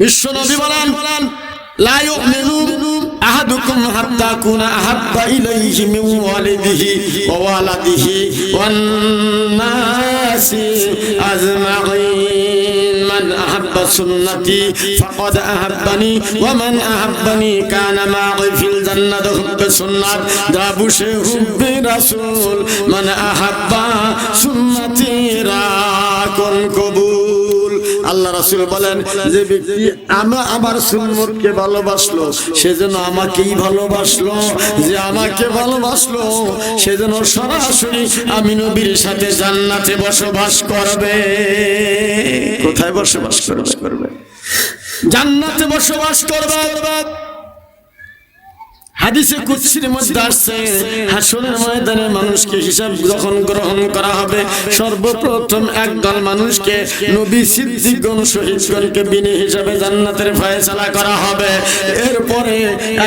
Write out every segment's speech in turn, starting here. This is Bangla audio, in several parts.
বিশ্ব নবী বলেন لا يؤمن أحدكم حتى أكون أحب إليه من والده ووالده والناس أجمعين من أحب سنتي فقد أحبني ومن أحبني كان معي في الجنة حب سنة دابوش حب رسول من أحب سنتي راكن قبول আল্লাহ রাসুল বলেন, যে ব্যক্তি আমা, আমার সুন্নতকে ভালোবাসলো, সে যেন আমাকেই ভালোবাসলো, যে আমাকে ভালোবাসলো, সে যেন সরাসরি আমি নবীর সাথে জান্নাতে বসবাস করবে। কোথায় বসবাস করবে? জান্নাতে বসবাস করবে। হাদিসে কুৎসির মধ্যে আসছে হাসনের ময়দানে মানুষকে হিসাব গ্রহণ গ্রহণ করা হবে সর্বপ্রথম একদল মানুষকে নবী সিদ্দিকগণ শহীদগণকে বিনে হিসাবে জান্নাতের ফয়সালা করা হবে। এরপরে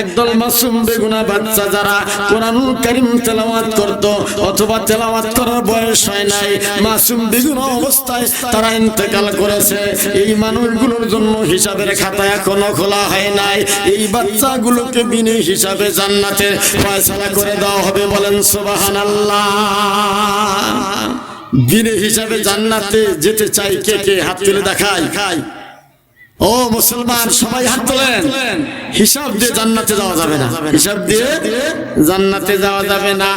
একদল মাসুম বেগুনা বাচ্চা যারা কোরআনুল কারীম তেলাওয়াত করত অথবা তেলাওয়াত করার বয়স হয় নাই মাসুম বেগুনা অবস্থায় তারা ইন্তেকাল করেছে। এই মানুষগুলোর জন্য হিসাবের খাতা এখনও খোলা হয় নাই। এই বাচ্চাগুলোকে বিনে হিসাবে জান্নাতে ফয়সালা করে দেওয়া হবে বলেন সুবহানাল্লাহ। বিনে হিসাবে জান্নাতে যেতে চাই কে কে? হাত তুলে দেখাই। খাই ও মুসলমান, সবাই হাত তোলেন। হিসাব দিয়ে জান্নাতে যাওয়া যাবে না। হিসাব দিয়ে জান্নাতে যাওয়া যাবে না।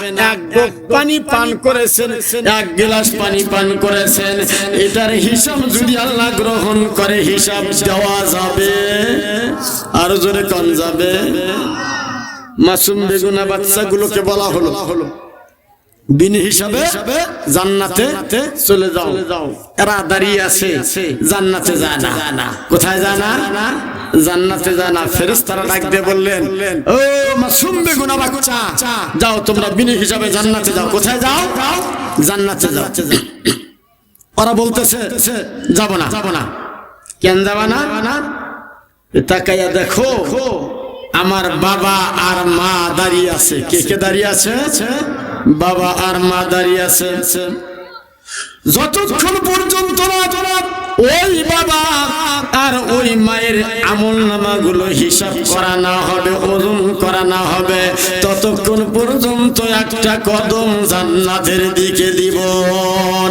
এক পানি পান করেছেন, এক গিলাস পানি পান করেছেন। এটার হিসাব যদি আল্লাহ গ্রহণ করে, হিসাব দেওয়া যাবে। আরও জোরে কম যাবে। মাসুম বেগুনা বাচ্চাগুলোকে বলা হলো। হলো বিন হিসাবে জান্নাতে চলে যাও। এরা দাঁড়িয়ে আছে জান্নাতে যায় না। কোথায় যায় না? জান্নাতে যায় না। ফেরেশতারা ডাক দিয়ে বললেন ও মাসুম বেগুনা বাচ্চা যাও তোমরা বিন হিসাবে জান্নাতে যাও। কোথায় যাও? জান্নাতে যাও। ওরা বলতেছে যাব না। যাব না। কেন যাবা না? তাকাইয়া দেখো আমার বাবা আর মা দাঁড়িয়ে আছে। কে কে দাঁড়িয়ে আছে? বাবা আর মা দাঁড়িয়ে আছে। যতক্ষণ পর্যন্ত ওই বাবা আর ওই মায়ের আমল নামাগুলো হিসাব করা না হবে, ওজন করা না হবে, ততক্ষণ পর্যন্ত একটা কদম জান্নাতের দিকে দিব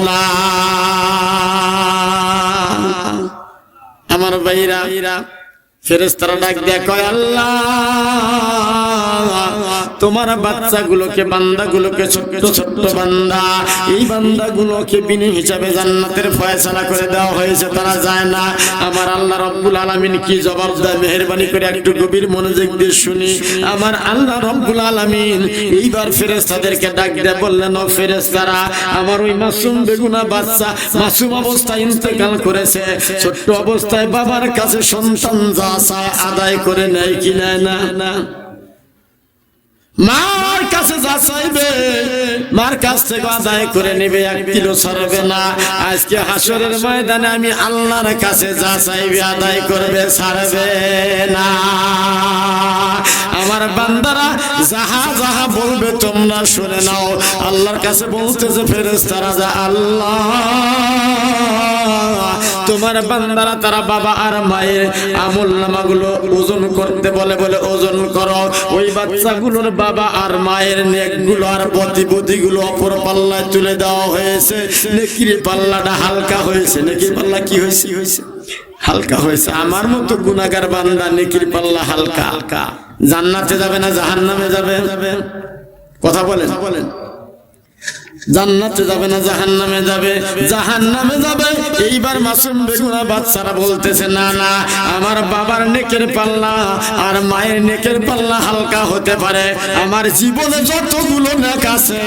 না। আমার ভাইরা ফেরেস্তারা ডাক কয়, আল্লাহ, তোমার বাচ্চাগুলোকে, বান্দাগুলোকে ছোট্ট ছোট্ট বান্দা, এই বান্দাগুলোকে বিনি হিসাবে জান্নাতের ফয়সালা করে দেওয়া হয়েছে, তারা যায় না। আমার আল্লাহ রব্বুল কি জবাব দেয়? করে একটু গভীর মনোযোগ দিয়ে শুনি। আমার আল্লাহ রব্বুল আলামিন এইবার ফেরেস্তাদেরকে ডাক দেয়া বললেন, ও ফেরেস্তারা আমার ওই মাসুম বেগুনা বাচ্চা মাসুম অবস্থায় ইন্তেকাল করেছে। ছোট্ট অবস্থায় বাবার কাছে সন্তান যা চায় আদায় করে নেয় কি নেয় না? মার কাছে যা চাইবে, মার কাছ থেকে আদায় করে নেবে, এক কিলো সরবে না। আজকে হাসরের ময়দানে আমি আল্লাহর কাছে যা চাইবে, আদায় করবে, ছাড়বে না। আমার বান্দারা, যাহা যাহা বলবে তোমরা শুনে নাও। আল্লাহর কাছে বলতেছে ফেরেস্তারা যা আল্লাহ। তোমার বান্দারা, তারা বাবা আর মায়ের আমল নামাগুলো ওজন করতে বলে বলে ওজন করো। ওই বাচ্চাগুলোর বাবা আর মায়ের নেকগুলো আর প্রতিপদিগুলো অপর পাল্লায় তুলে দেওয়া হয়েছে। নেকির পাল্লাটা হালকা হয়েছে। নেকির পাল্লা কি হয়েছে? হয়েছে? হালকা হয়েছে। আমার মতো গুনাগার বান্দা নেকির পাল্লা হালকা হালকা। জান্নাতে যাবে না জাহান্নামে যাবে? কথা বলেন। বলেন জান্নাতে যাবে না জাহান্নামে যাবে? জাহান্নামে যাবে? এইবার মাসুম বেগুনা বাচ্চারা বলতেছে, না না, আমার বাবার নেকের পাল্লা আর মায়ের নেকের পাল্লা হালকা হতে পারে। আমার জীবনে যতগুলো নেক আছে,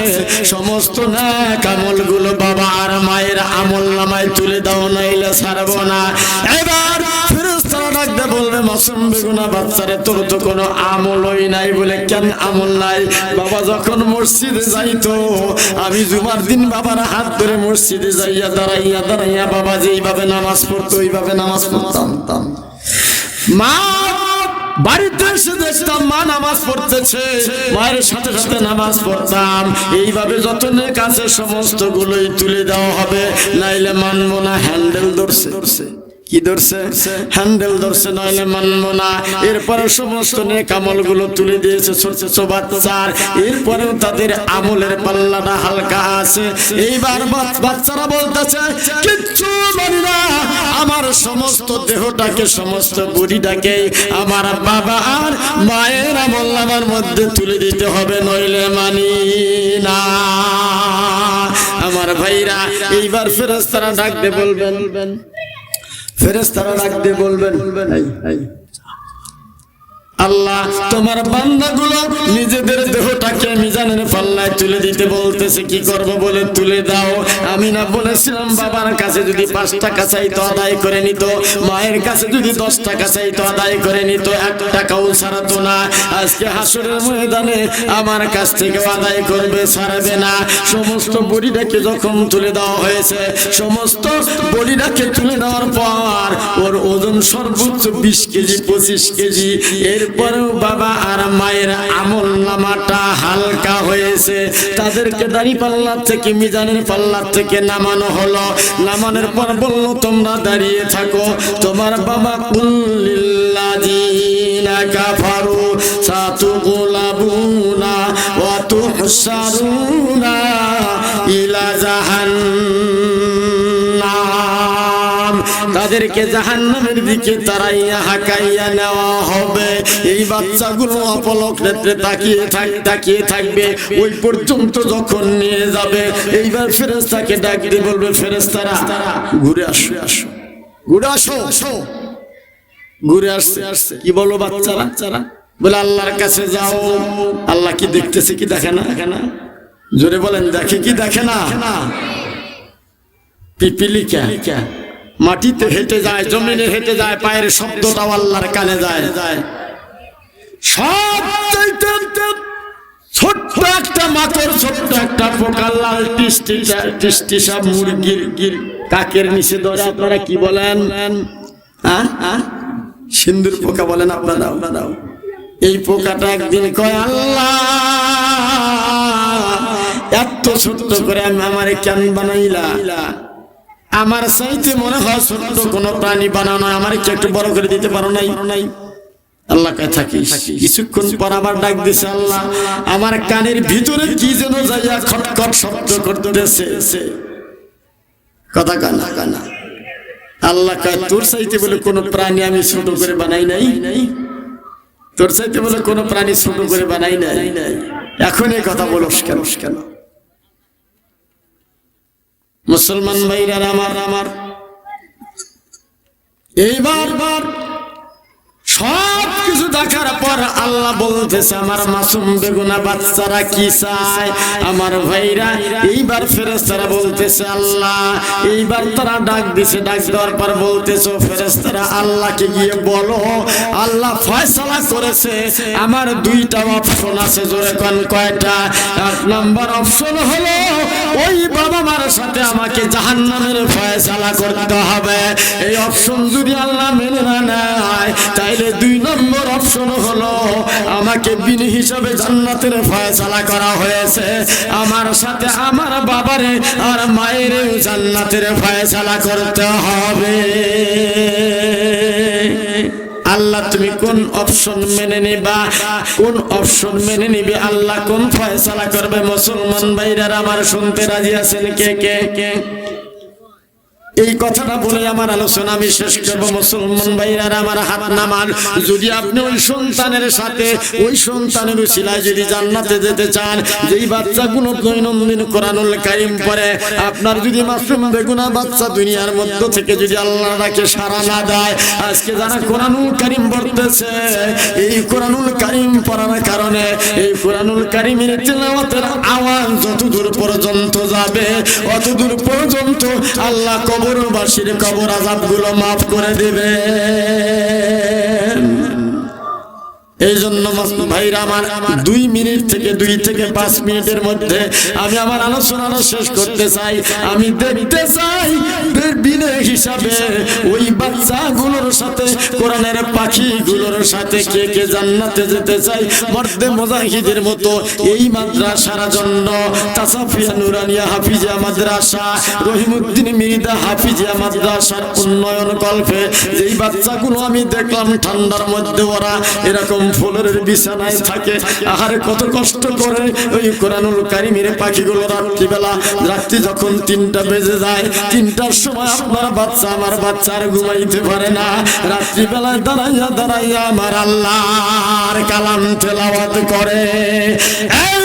সমস্ত নেক আমলগুলো বাবা আর মায়ের আমল নামায় তুলে দাও, নাইলে ছাড়বো না। মাসুম বেগুনা বাচ্চারে তোর তো কোনো আমলই নাই বলে কেন আমল নাই? বাবা যখন মসজিদে যাইতো, আমি জুমার দিন বাবার হাত ধরে মসজিদে যাইয়া দাঁড়াইয়া দাঁড়াইয়া বাবা যেইভাবে নামাজ পড়তো, ওইভাবে নামাজ পড়তাম। মা, বাড়িতে এসে দেখতাম মা নামাজ পড়তেছে, মায়ের সাথে সাথে নামাজ পড়তাম। এইভাবে যত নেক আছে সমস্ত গুলোই তুলে দেওয়া হবে, নাইলে মানবো না, হ্যান্ডেল ধরছে ধরছে। কি ধরছে? হ্যান্ডেল ধরছে, নইলে মানবো না। এরপরে সমস্ত নেক আমলগুলো তুলে দিয়েছে ছোট বাচ্চার এরপরেও তাদের আমলের পাল্লাটা হালকা আছে। এইবার বাচ্চারা বলতেছে, কিচ্ছু জানি না। আমার সমস্ত দেহটাকে, সমস্ত বডিটাকে আমার বাবা আর মায়ের আমল আমার মধ্যে তুলে দিতে হবে, নইলে মানি না। আমার ভাইরা, এইবার ফেরেস্তারা ডাকতে বলবেন ফেরেস্তারা রাখতে বলবেন। আল্লাহ, তোমার বান্দাগুলো নিজেদের দেহটাকে মিজানের পাল্লায় তুলে দিতে বলতেছে, কি করব বলে তুলে দাও। আমি না বলেছিলাম, বাবার কাছে যদি পাঁচ টাকা চাইতো, আদায় করে নিত। মায়ের কাছে যদি দশ টাকা চাইতো, আদায় করে নিত। এক টাকাও ছাড়াতো না। আজকে হাসরের ময়দানে আমার কাছ থেকে আদায় করবে, ছাড়বে না। সমস্ত বড়িটাকে যখন তুলে দেওয়া হয়েছে। সমস্ত বড়িটাকে তুলে দেওয়ার পর ওর ওজন সর্বোচ্চ বিশ কেজি, পঁচিশ কেজি। এরপরেও বাবা আর মায়ের আমল নামাটা হালকা হয়েছে। তাদেরকে দাড়ি পাল্লার থেকে, মিজানের পাল্লার থেকে নামানো হলো। নামানোর পর বলল, তোমরা দাঁড়িয়ে থাকো। তোমার বাবা কুল্লিল্লাযীনা কাফারু সাতুগুলাবুনা ওয়া তুহশারুনা ইলা জাহান্নাম তাদেরকে জাহান্নামের দিকে তারাইয়া হাকাইয়া নেওয়া হবে। এই বাচ্চাগুলো অপলক নেত্রে তাকিয়ে থাক, তাকিয়ে থাকবে। ওই পর্যন্ত যখন নিয়ে যাবে, এইবার ফেরেস্তাকে ডাক দিয়ে বলবে ফেরেস্তারা ঘুরে আসো আসো ঘুরে আসো আসো ঘুরে আসছে আসছে কি বলো বাচ্চারা? বাচ্চারা বলে, আল্লাহর কাছে যাও। আল্লাহ কি দেখতেছে কি দেখে না দেখে না? জোরে বলেন, দেখে কি দেখে না? পিপিলিকা। মাটিতে হেঁটে যায়, জমিনে হেঁটে যায়, পায়ের শব্দটাও আল্লাহর কানে যায়। সব ছোট্ট একটা মাথর ছোট্ট একটা পোকা, লাল সব মুরগির গির কাকের নিচে বলেন? হ্যাঁ হ্যাঁ? সিন্দুর পোকা বলেন আপনারা এই পোকাটা একদিন কয়, আল্লাহ, এত ছোট্ট করে আমি আমার কেন বানাইলা? আমার চাইতে মনে হয় ছোট্ট কোনো প্রাণী বানানো আমার কি একটু বড় করে দিতে পারো নাই? থাকিস। কিছুক্ষণ ডাক দিছে আল্লাহ। আমার কানের ভিতরে কি যেন শব্দ করতেছে। কথা কানা কানা আল্লাহ তোর কোনো প্রাণী আমি ছোট করে বানাই নাই? তোর চাইতে বলে কোনো প্রাণী ছোট করে বানাই নাই? নাই এখন এই কথা বলো কেন কেন? মুসলমান ভাইরা আমার আমার। এইবার বার। সব কিছু দেখার পর আল্লাহ বলতেছে, আমার মাসুম বেগুনা বাচ্চারা কি চায়? আমার ভাইরা এইবার ফেরেস্তারা বলতেছে, আল্লাহ, এইবার তারা ডাক দিছে, ডাক দেওয়ার পর বলতেছে ফেরেস্তারা আল্লাহকে গিয়ে বলো, আল্লাহ ফয়সালা করেছে। আমার দুইটা অপশন আছে, জোরে কোন কয়টা? এক নাম্বার অপশন হলো, ওই বাবা মার সাথে আমাকে জাহান্নামের ফয়সালা করতে হবে। এই অপশন যদি আল্লাহ মেনে না তাইলে দুই নম্বর অপশন হলো, আমাকে বিন হিসাবে জান্নাতের ফয়সালা করা হয়েছে। আমার সাথে আমার বাবারে আর মায়ের জান্নাতের ফয়সালা করতে হবে। আল্লাহ, তুমি কোন অপশন মেনে নিবা? কোন অপশন মেনে নিবে? আল্লাহ কোন ফয়সালা করবে? মুসলমান ভাইরা আমার শুনতে রাজি আছেন কে কে কে? এই কথাটা বলে আমার আলোচনা আমি শেষ করব, মুসলমান ভাইরা আমার হাত নামান। যদি আপনি ওই সন্তানের সাথে, ওই সন্তানের উশিলায় যদি জান্নাতে যেতে চান, যেই বাচ্চাগুলো দৈনন্দিন কোরআনুল কারিম পরে আপনার যদি মাসুম বেগুনা বাচ্চা দুনিয়ার মধ্য থেকে যদি আল্লাহ রাখে সারা না দেয়, আজকে যারা কোরআনুল কারিম পড়তেছে, এই কোরআনুল কারিম পড়ার কারণে, এই কোরআনুল কারিমের তেলাওয়াতের আওয়াজ যত দূর পর্যন্ত যাবে অত দূর পর্যন্ত আল্লাহ কবরবাসীর কবর আজাদগুলো মাফ করে দেবে। এই জন্য ভাইরা আমার দুই মিনিট থেকে দুই থেকে পাঁচ মিনিটের মধ্যে আমি আমার আলোচনাটা শেষ করতে চাই। আমি দেখতে চাই হিসাবে ওই সাথে পাখিগুলোর সাথে যেতে চাই। হাফিজিয়া মাদ্রাসা মিরিদা হাফিজিয়া উন্নয়ন কল্পে যেই বাচ্চাগুলো আমি দেখলাম ঠান্ডার মধ্যে ওরা এরকম ফুলের বিছানায় থাকে। আহারে কত কষ্ট করে ওই কোরআনুল কারিমের পাখিগুলো রাত্রিবেলা, রাত্রি যখন তিনটা বেজে যায়, তিনটার সময় আপনার বাচ্চা আমার বাচ্চা আর ঘুমাইতে পারে না। রাত্রিবেলায় দাঁড়াইয়া দাঁড়াইয়া আমার আল্লাহর কালাম তেলাওয়াত করে। এই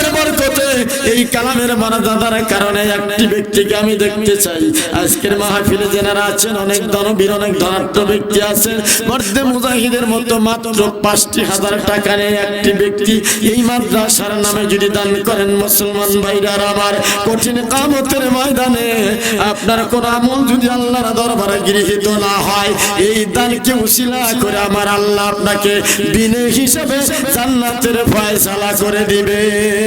কালামের বরকতে, এই কালামের মর্যাদার কারণে একটি ব্যক্তিকে আমি দেখতে চাই। আজকের মাহফিলে যেনারা আছেন, অনেক ধনবীর, অনেক ধনাত্ম ব্যক্তি আছেন। মর্দে মুজাহিদের মতো মাত্র পাঁচটি হাজার টাকা একটি ব্যক্তি এই মাদ্রাসার নামে যদি দান করেন, মুসলমান ভাইরার আমার কঠিন কামতের ময়দানে, আপনার কোন আমল যদি আল্লাহর দরবারে গৃহীত না হয়, এই দানকে উসিলা করে আমার আল্লাহ আপনাকে বিনে হিসাবে জান্নাতের ফয়সালা করে দিবে।